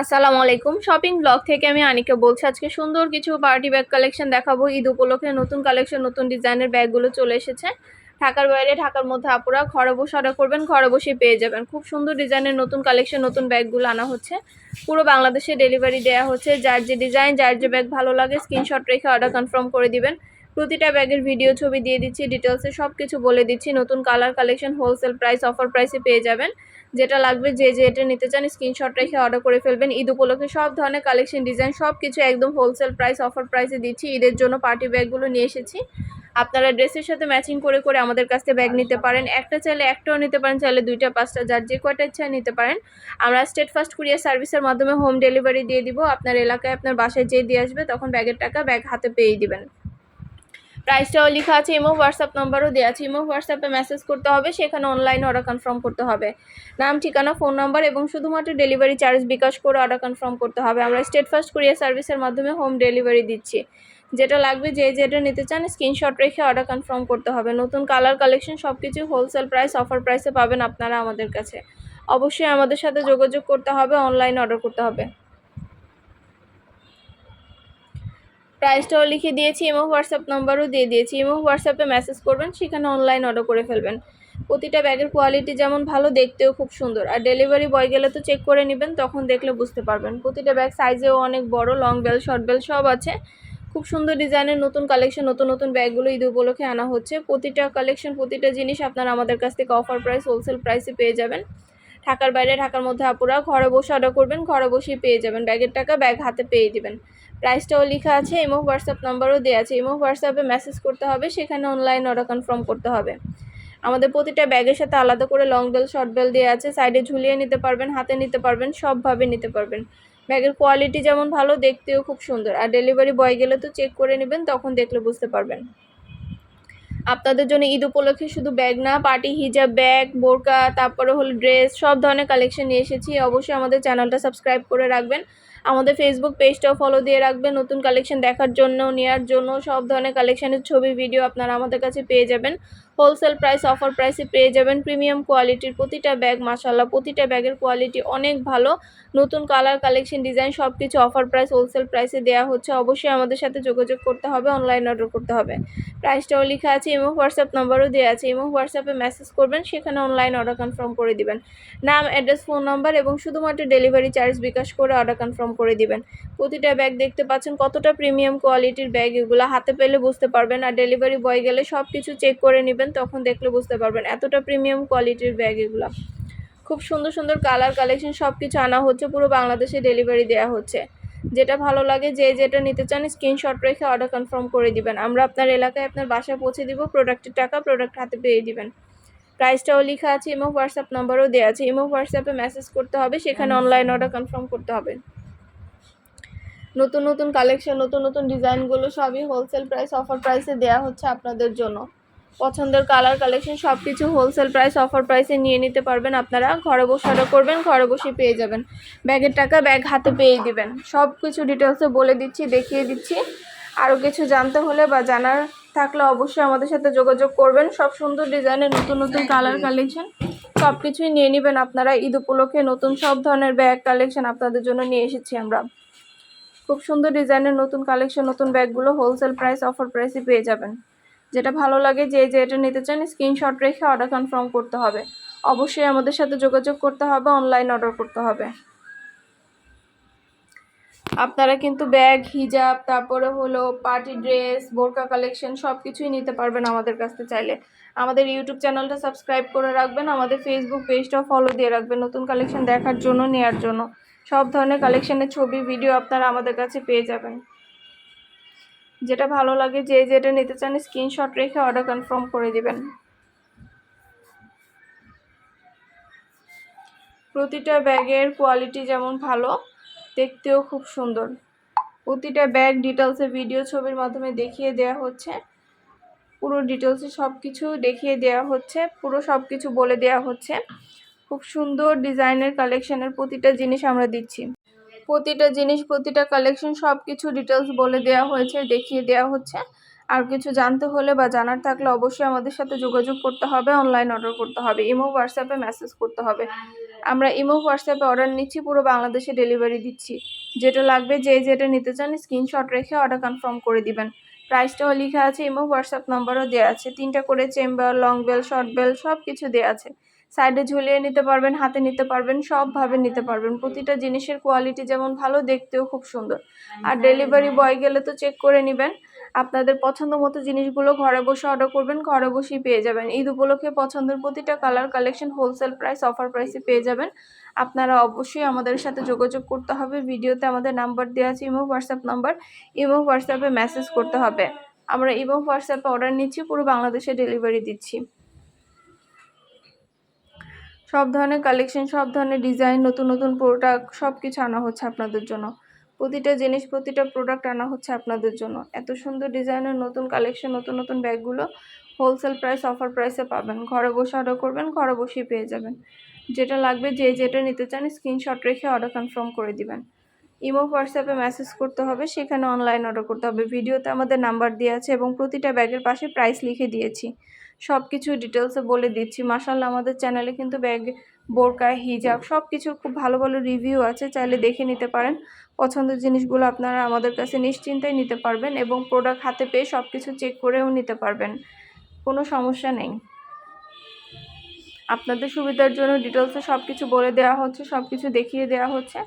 আসসালামু আলাইকুম। Shopping blog থেকে আমি আনিকা বলছি, আজকে সুন্দর কিছু পার্টি ব্যাগ কালেকশন দেখাবো। ঈদ উপলক্ষে নতুন কালেকশন, নতুন ডিজাইনের ব্যাগগুলো চলে এসেছে। ঢাকার বাইরে, ঢাকার মধ্যে আপুরা ঘরে বসে অর্ডার করবেন, ঘরে বসেই পেয়ে যাবেন। খুব সুন্দর ডিজাইনের নতুন কালেকশন, নতুন ব্যাগগুলো আনা হচ্ছে। পুরো বাংলাদেশে ডেলিভারি দেওয়া হচ্ছে। যার যে ডিজাইন যার যে ব্যাগ ভালো লাগে স্ক্রিনশট রেখে অর্ডার কনফার্ম করে দিবেন। প্রতিটা ব্যাগের ভিডিও ছবি দিয়ে দিচ্ছি ডিটেলসে সব কিছু বলে দিচ্ছি। নতুন colour collection wholesale price offer প্রাইসে পেয়ে যাবেন। যেটা লাগবে যে যে এটা নিতে চান স্ক্রিনশট রেখে অর্ডার করে ফেলবেন। ঈদ উপলক্ষে সব ধরনের কালেকশন ডিজাইন সব কিছু একদম হোলসেল প্রাইস অফার প্রাইসে দিচ্ছি। ঈদের জন্য পার্টি ব্যাগগুলো নিয়ে এসেছি। আপনারা ড্রেসের সাথে ম্যাচিং করে করে আমাদের কাছ থেকে ব্যাগ নিতে পারেন। একটা চাইলে একটাও নিতে পারেন, চাইলে দুইটা, পাঁচটা, যার যে কয়টা ইচ্ছা নিতে পারেন। আমরা স্টেট ফার্স্ট কুরিয়ার সার্ভিসের মাধ্যমে হোম ডেলিভারি দিয়ে দিব। আপনার এলাকায়, আপনার বাসায় যেয়ে দিয়ে আসবে, তখন ব্যাগের টাকা ব্যাগ হাতে পেয়ে দিবেন। প্রাইসটাও লেখা আছে, ইমো হোয়াটসঅ্যাপ নাম্বারও দেওয়া আছে। ইমো হোয়াটসঅ্যাপে মেসেজ করতে হবে, সেখানে অনলাইন অর্ডার কনফার্ম করতে হবে। নাম, ঠিকানা ফোন নাম্বার এবং শুধুমাত্র ডেলিভারি চার্জ বিকাশ করে অর্ডার কনফার্ম করতে হবে। আমরা স্টেট ফার্স্ট কুরিয়ার সার্ভিসের মাধ্যমে হোম ডেলিভারি দিচ্ছি। যেটা লাগবে, যে যেটা নিতে চান স্ক্রিনশট রেখে অর্ডার কনফার্ম করতে হবে। নতুন কালার কালেকশন সব কিছু হোলসেল প্রাইস অফার প্রাইসে পাবেন আপনারা আমাদের কাছে। অবশ্যই আমাদের সাথে যোগাযোগ করতে হবে অনলাইন অর্ডার করতে হবে। প্রাইসটাও লিখে দিয়েছি ইমো হোয়াটসঅ্যাপ নাম্বারও দিয়ে দিয়েছি ইমো হোয়াটসঅ্যাপে মেসেজ করবেন, সেখানে অনলাইন অর্ডার করে ফেলবেন। প্রতিটা ব্যাগের কোয়ালিটি যেমন ভালো, দেখতেও খুব সুন্দর। আর ডেলিভারি বয় গেলে তো চেক করে নেবেন, তখন দেখলে বুঝতে পারবেন। প্রতিটা ব্যাগ সাইজেও অনেক বড় লং বেল শর্ট বেল সব আছে। খুব সুন্দর ডিজাইনের নতুন কালেকশন নতুন নতুন ব্যাগগুলো ঈদ উপলক্ষে আনা হচ্ছে। প্রতিটা কালেকশন প্রতিটা জিনিস আপনারা আমাদের কাছ থেকে অফার প্রাইস হোলসেল প্রাইসে পেয়ে যাবেন। ঢাকার বাইরে, ঢাকার মধ্যে আপুরা ঘরে বসে অর্ডার করবেন, ঘরে বসেই পেয়ে যাবেন। ব্যাগের টাকা ব্যাগ হাতে পেয়ে দিবেন। প্রাইসটাও লেখা আছে ইমো হোয়াটসঅ্যাপ নাম্বারও দেওয়া আছে। ইমো হোয়াটসঅ্যাপে মেসেজ করতে হবে, সেখানে অনলাইন অর্ডার কনফার্ম করতে হবে। আমাদের প্রতিটা ব্যাগের সাথে আলাদা করে লং বেল শর্ট বেল দেওয়া আছে। সাইডে ঝুলিয়ে নিতে পারবেন, হাতে নিতে পারবেন, সবভাবে নিতে পারবেন। ব্যাগের কোয়ালিটি যেমন ভালো, দেখতেও খুব সুন্দর। আর ডেলিভারি বয় গেলে তো চেক করে নেবেন, তখন দেখলে বুঝতে পারবেন। আপনাদের জন্য ঈদ উপলক্ষে শুধু ব্যাগ না পার্টি হিজাব ব্যাগ বোরকা, তারপরে হলো ড্রেস সব ধরনের কালেকশন নিয়ে এসেছি। অবশ্যই আমাদের চ্যানেলটা সাবস্ক্রাইব করে রাখবেন। আমাদের ফেসবুক পেজটাও ফলো দিয়ে রাখবেন। নতুন কালেকশন দেখার জন্য নেওয়ার জন্য সব ধরনের কালেকশানের ছবি ভিডিও আপনারা আমাদের কাছে পেয়ে যাবেন। হোলসেল প্রাইস, অফার প্রাইসে পেয়ে যাবেন প্রিমিয়াম কোয়ালিটির প্রতিটা ব্যাগ মাসাল্লাহ প্রতিটা ব্যাগের কোয়ালিটি অনেক ভালো। নতুন কালার, কালেকশন, ডিজাইন সব কিছু অফার প্রাইস, হোলসেল প্রাইসে দেওয়া হচ্ছে। অবশ্যই আমাদের সাথে যোগাযোগ করতে হবে, অনলাইন অর্ডার করতে হবে। প্রাইসটাও লেখা আছে, ইমো, হোয়াটসঅ্যাপ নাম্বারও দেওয়া আছে। ইমো, হোয়াটসঅ্যাপে মেসেজ করবেন, সেখানে অনলাইন অর্ডার কনফার্ম করে দিবেন। নাম, অ্যাড্রেস, ফোন নাম্বার এবং শুধুমাত্র ডেলিভারি চার্জ বিকাশ করে অর্ডার কনফার্ম করে দিবেন। প্রতিটা ব্যাগ দেখতে পাচ্ছেন কতটা প্রিমিয়াম কোয়ালিটির ব্যাগ, এগুলো হাতে পেলে বুঝতে পারবেন। আর ডেলিভারি বয় গেলে সব কিছু চেক করে নেবেন তখন দেখলে বুঝতে পারবেন এতটা প্রিমিয়াম কোয়ালিটির ব্যাগ এগুলো। খুব সুন্দর সুন্দর কালার কালেকশন সব কিছু আনা হচ্ছে, পুরো বাংলাদেশে ডেলিভারি দেওয়া হচ্ছে। যেটা ভালো লাগে, যে যেটা নিতে চান স্ক্রিনশট রেখে অর্ডার কনফার্ম করে দিবেন। আমরা আপনার এলাকায় আপনার বাসায় পৌঁছে দিব প্রোডাক্টের টাকা প্রোডাক্ট হাতে পেয়ে দিবেন। প্রাইসটাও লেখা আছে ইমো হোয়াটসঅ্যাপ নাম্বারও দেওয়া আছে। ইমো হোয়াটসঅ্যাপে মেসেজ করতে হবে, সেখানে অনলাইন অর্ডার কনফার্ম করতে হবে। নতুন নতুন কালেকশন নতুন নতুন ডিজাইনগুলো সবই হোলসেল প্রাইস অফার প্রাইসে দেওয়া হচ্ছে আপনাদের জন্য। পছন্দের কালার কালেকশন সব কিছু হোলসেল প্রাইস অফার প্রাইসে নিয়ে নিতে পারবেন আপনারা। ঘরে বসে অর্ডার করবেন ঘরে বসে পেয়ে যাবেন। ব্যাগের টাকা ব্যাগ হাতে পেয়ে দিবেন। সব কিছু ডিটেলসে বলে দিচ্ছি দেখিয়ে দিচ্ছি। আরও কিছু জানতে হলে বা জানার থাকলে অবশ্যই আমাদের সাথে যোগাযোগ করবেন। সব সুন্দর ডিজাইনের নতুন নতুন কালার কালেকশন সব কিছুই নিয়ে নেবেন আপনারা। ঈদ উপলক্ষে নতুন সব ধরনের ব্যাগ কালেকশন আপনাদের জন্য নিয়ে এসেছি আমরা। খুব সুন্দর ডিজাইনের নতুন কালেকশন নতুন ব্যাগগুলো হোলসেল প্রাইস অফার প্রাইসে পেয়ে যাবেন। যেটা ভালো লাগে যে যে এটা নিতে চান স্ক্রিনশট রেখে অর্ডার কনফার্ম করতে হবে। অবশ্যই আমাদের সাথে যোগাযোগ করতে হবে অনলাইন অর্ডার করতে হবে। আপনারা কিন্তু ব্যাগ হিজাব তারপরে হলো পার্টি ড্রেস বোরকা কালেকশন সব কিছুই নিতে পারবেন আমাদের কাছ চাইলে। আমাদের ইউটিউব চ্যানেলটা সাবস্ক্রাইব করে রাখবেন, আমাদের ফেসবুক পেজটাও ফলো দিয়ে রাখবেন নতুন কালেকশন দেখার জন্য নেওয়ার জন্য। সব ধরনের কালেকশনের ছবি ভিডিও আপনারা আমাদের কাছে পেয়ে যাবেন। যেটা ভালো লাগে, যে যেটা নিতে চান স্ক্রিনশট রেখে অর্ডার কনফার্ম করে দিবেন। প্রতিটা ব্যাগের কোয়ালিটি যেমন ভালো, দেখতেও খুব সুন্দর। প্রতিটা ব্যাগ ডিটেলসে ভিডিও ছবির মাধ্যমে দেখিয়ে দেওয়া হচ্ছে। পুরো ডিটেলসে সব কিছু দেখিয়ে দেওয়া হচ্ছে, পুরো সব কিছু বলে দেওয়া হচ্ছে। খুব সুন্দর ডিজাইনের কালেকশনের প্রতিটা জিনিস আমরা দিচ্ছি। প্রতিটা জিনিস, প্রতিটা কালেকশন সব কিছু ডিটেলস বলে দেওয়া হয়েছে, দেখিয়ে দেওয়া হচ্ছে। আর কিছু জানতে হলে বা জানার থাকলে অবশ্যই আমাদের সাথে যোগাযোগ করতে হবে অনলাইন অর্ডার করতে হবে ইমো হোয়াটসঅ্যাপে মেসেজ করতে হবে। আমরা ইমো হোয়াটসঅ্যাপে অর্ডার নিচ্ছি, পুরো বাংলাদেশে ডেলিভারি দিচ্ছি। যেটা লাগবে, যে যেটা নিতে চান স্ক্রিনশট রেখে অর্ডার কনফার্ম করে দিবেন। প্রাইসটাও লেখা আছে ইমো হোয়াটসঅ্যাপ নাম্বারও দেওয়া আছে। তিনটা করে chamber long bell short bell সব কিছু দেওয়া আছে। সাইডে ঝুলিয়ে নিতে পারবেন হাতে নিতে পারবেন সবভাবে নিতে পারবেন। প্রতিটা জিনিসের কোয়ালিটি যেমন ভালো দেখতেও খুব সুন্দর। আর ডেলিভারি বয় গেলে তো চেক করে নেবেন। আপনাদের পছন্দ মতো জিনিসগুলো ঘরে বসে অর্ডার করবেন ঘরে বসেই পেয়ে যাবেন। ঈদ উপলক্ষে পছন্দের প্রতিটা colour collection wholesale price offer প্রাইসে পেয়ে যাবেন। আপনারা অবশ্যই আমাদের সাথে যোগাযোগ করতে হবে। ভিডিওতে আমাদের নাম্বার দেওয়া আছে ইমো হোয়াটসঅ্যাপ নাম্বার ইমো হোয়াটসঅ্যাপে মেসেজ করতে হবে। আমরা ইমো হোয়াটসঅ্যাপে অর্ডার নিচ্ছি পুরো বাংলাদেশে ডেলিভারি দিচ্ছি। সব ধরনের কালেকশন সব ধরনের ডিজাইন নতুন নতুন প্রোডাক্ট সব কিছু আনা হচ্ছে আপনাদের জন্য। প্রতিটা জিনিস, প্রতিটা প্রোডাক্ট আনা হচ্ছে আপনাদের জন্য। এত সুন্দর ডিজাইনের নতুন কালেকশন নতুন নতুন ব্যাগগুলো হোলসেল প্রাইস অফার প্রাইসে পাবেন। ঘরে বসে অর্ডার করবেন, ঘরে বসেই পেয়ে যাবেন। যেটা লাগবে, যে যেটা নিতে চান স্ক্রিনশট রেখে অর্ডার কনফার্ম করে দিবেন। ইমো, হোয়াটসঅ্যাপে মেসেজ করতে হবে, সেখানে অনলাইন অর্ডার করতে হবে। ভিডিওতে আমাদের নাম্বার দেওয়া আছে এবং প্রতিটা ব্যাগের পাশে প্রাইস লিখে দিয়েছি। সব কিছু ডিটেলসে বলে দিচ্ছি। মাসাল্লাহ আমাদের চ্যানেলে কিন্তু ব্যাগ বোরকা হিজাব সব কিছুর খুব ভালো ভালো রিভিউ আছে। চাইলে দেখে নিতে পারেন। পছন্দের জিনিসগুলো আপনারা আমাদের কাছে নিশ্চিন্তায় নিতে পারবেন এবং প্রোডাক্ট হাতে পেয়ে সব কিছু চেক করেও নিতে পারবেন। কোনো সমস্যা নেই। আপনাদের সুবিধার জন্য ডিটেলসে সব কিছু বলে দেওয়া হচ্ছে সব কিছু দেখিয়ে দেওয়া হচ্ছে।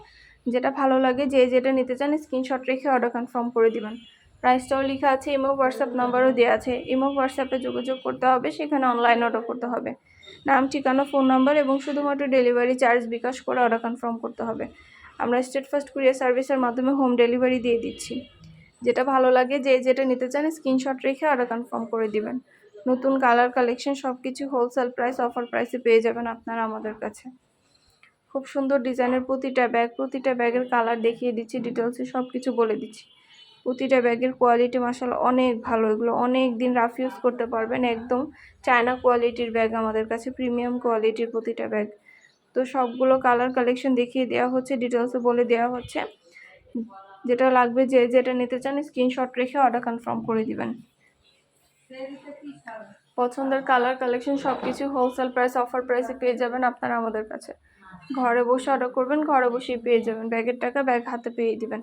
যেটা ভালো লাগে, যে যেটা নিতে চান স্ক্রিনশট রেখে অর্ডার কনফার্ম করে দিবেন। প্রাইসটাও লেখা আছে ইমো হোয়াটসঅ্যাপ নাম্বারও দেওয়া আছে। ইমো হোয়াটসঅ্যাপে যোগাযোগ করতে হবে, সেখানে অনলাইন অর্ডার করতে হবে। নাম, ঠিকানা ফোন নাম্বার এবং শুধুমাত্র ডেলিভারি চার্জ বিকাশ করে অর্ডার কনফার্ম করতে হবে। আমরা স্টেট ফার্স্ট কুরিয়ার সার্ভিসের মাধ্যমে হোম ডেলিভারি দিয়ে দিচ্ছি। যেটা ভালো লাগে, যে যেটা নিতে চান স্ক্রিনশট রেখে অর্ডার কনফার্ম করে দিবেন। নতুন কালার কালেকশন সব কিছু হোলসেল প্রাইস অফার প্রাইসে পেয়ে যাবেন আপনারা আমাদের কাছে। খুব সুন্দর ডিজাইনের প্রতিটা ব্যাগ, প্রতিটা ব্যাগের কালার দেখিয়ে দিচ্ছি ডিটেলসে সব কিছু বলে দিচ্ছি। প্রতিটা ব্যাগের কোয়ালিটি মাসাল অনেক ভালো, এগুলো অনেক দিন রাফ ইউজ করতে পারবেন, একদম চায়না কোয়ালিটির ব্যাগ, আমাদের কাছে প্রিমিয়াম কোয়ালিটির প্রতিটা ব্যাগ। তো সবগুলো কালার কালেকশন দেখিয়ে দেওয়া হচ্ছে ডিটেলসে বলে দেওয়া হচ্ছে। যেটা লাগবে, যে যেটা নিতে চান স্ক্রিনশট রেখে অর্ডার কনফার্ম করে দিবেন। পছন্দের কালার কালেকশন সব কিছু হোলসেল প্রাইস অফার প্রাইসে পেয়ে যাবেন আপনারা আমাদের কাছে। ঘরে বসে অর্ডার করবেন ঘরে বসেই পেয়ে যাবেন। ব্যাগের টাকা ব্যাগ হাতে পেয়ে দিবেন।